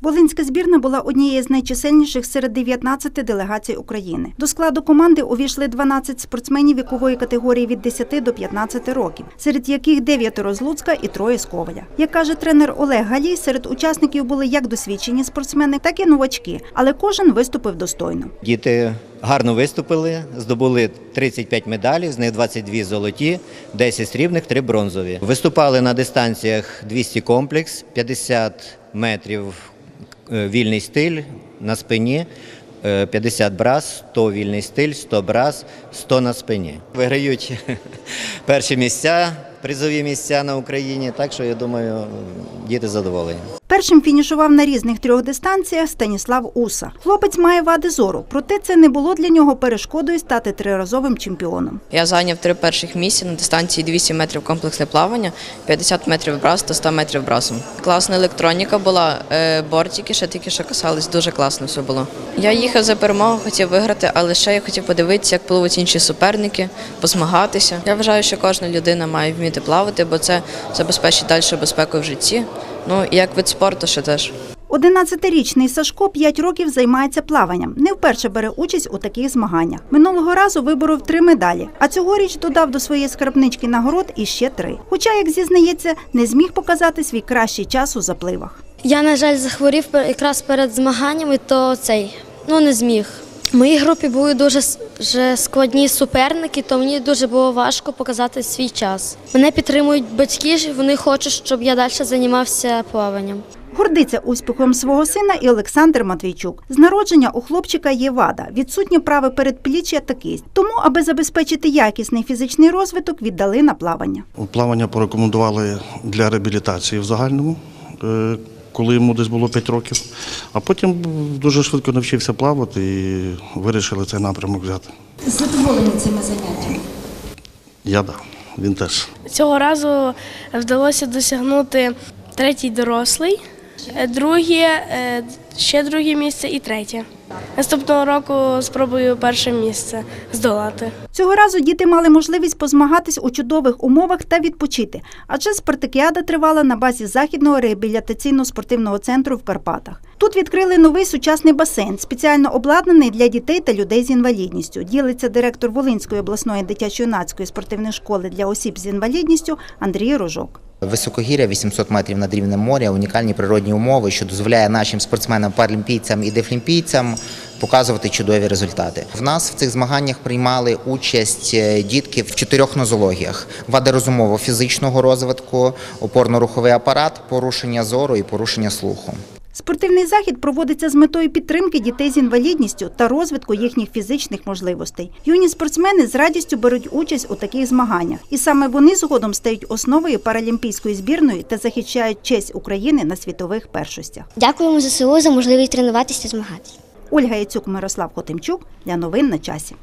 Волинська збірна була однією з найчисельніших серед 19 делегацій України. До складу команди увійшли 12 спортсменів вікової категорії від 10 до 15 років, серед яких 9 з Луцька і троє з Коваля. Як каже тренер Олег Галій, серед учасників були як досвідчені спортсмени, так і новачки, але кожен виступив достойно. Діти гарно виступили, здобули 35 медалей, з них 22 золоті, 10 срібних, 3 бронзові. Виступали на дистанціях 200 комплекс, 50 метрів вільний стиль на спині. е, 50 брас, 100 вільний стиль, 100 брас, 100 на спині. Виграють перші місця, призові місця на Україні. Так що я думаю, діти задоволені. Першим фінішував на різних трьох дистанціях Станіслав Уса. Хлопець має вади зору, проте це не було для нього перешкодою стати триразовим чемпіоном. Я зайняв три перших місця на дистанції 200 метрів комплексне плавання, 50 метрів брас та 100 метрів брасом. Класна електроніка була, е, бортики ще тільки що касались, дуже класно все було. Я їхав за перемогу, хотів виграти, але ще я хотів подивитися, як пливуть інші суперники, позмагатися. Я вважаю, що кожна людина має вміти плавати, бо це забезпечить далі безпеку в житті. Ну як вид спорту ще теж. 11-річний Сашко 5 років займається плаванням. Не вперше бере участь у таких змаганнях. Минулого разу виборов три медалі, а цьогоріч додав до своєї скарбнички нагород іще три. Хоча, як зізнається, не зміг показати свій кращий час у запливах. Я, на жаль, захворів якраз перед змаганнями, то цей ну не зміг. В моїй групі були дуже складні суперники, то мені дуже було важко показати свій час. Мене підтримують батьки, вони хочуть, щоб я далі займався плаванням. Гордиться успіхом свого сина і Олександр Матвійчук. З народження у хлопчика є вада, відсутнє праве передпліччя та кисть. Тому, аби забезпечити якісний фізичний розвиток, віддали на плавання. Плавання порекомендували для реабілітації в загальному, е, коли йому десь було 5 років. А потім дуже швидко навчився плавати і вирішили цей напрямок взяти. Задоволені цими заняттями. Я да, він теж. Цього разу вдалося досягнути третій дорослий, е, друге, е, ще друге місце і третє. Наступного року спробую перше місце здолати. Цього разу діти мали можливість позмагатись у чудових умовах та відпочити, адже спартакіада тривала на базі західного реабілітаційно-спортивного центру в Карпатах. Тут відкрили новий сучасний басейн, спеціально обладнаний для дітей та людей з інвалідністю. Ділиться директор Волинської обласної дитячо-юнацької спортивної школи для осіб з інвалідністю Андрій Рожок. Високогір'я 800 метрів над рівнем моря, унікальні природні умови, що дозволяє нашим спортсменам, паралімпійцям і дефлімпійцям показувати чудові результати. В нас в цих змаганнях приймали участь е, дітки в чотирьох нозологіях: вади розумово-фізичного розвитку, опорно-руховий апарат, порушення зору і порушення слуху. Спортивний захід проводиться з метою підтримки дітей з інвалідністю та розвитку їхніх фізичних можливостей. Юні спортсмени з радістю беруть участь у таких змаганнях, і саме вони згодом стають основою паралімпійської збірної та захищають честь України на світових першостях. Дякуємо ЗСУ за можливість тренуватися та змагатися. Ольга Яцюк, Мирослав Хотимчук для новин на часі.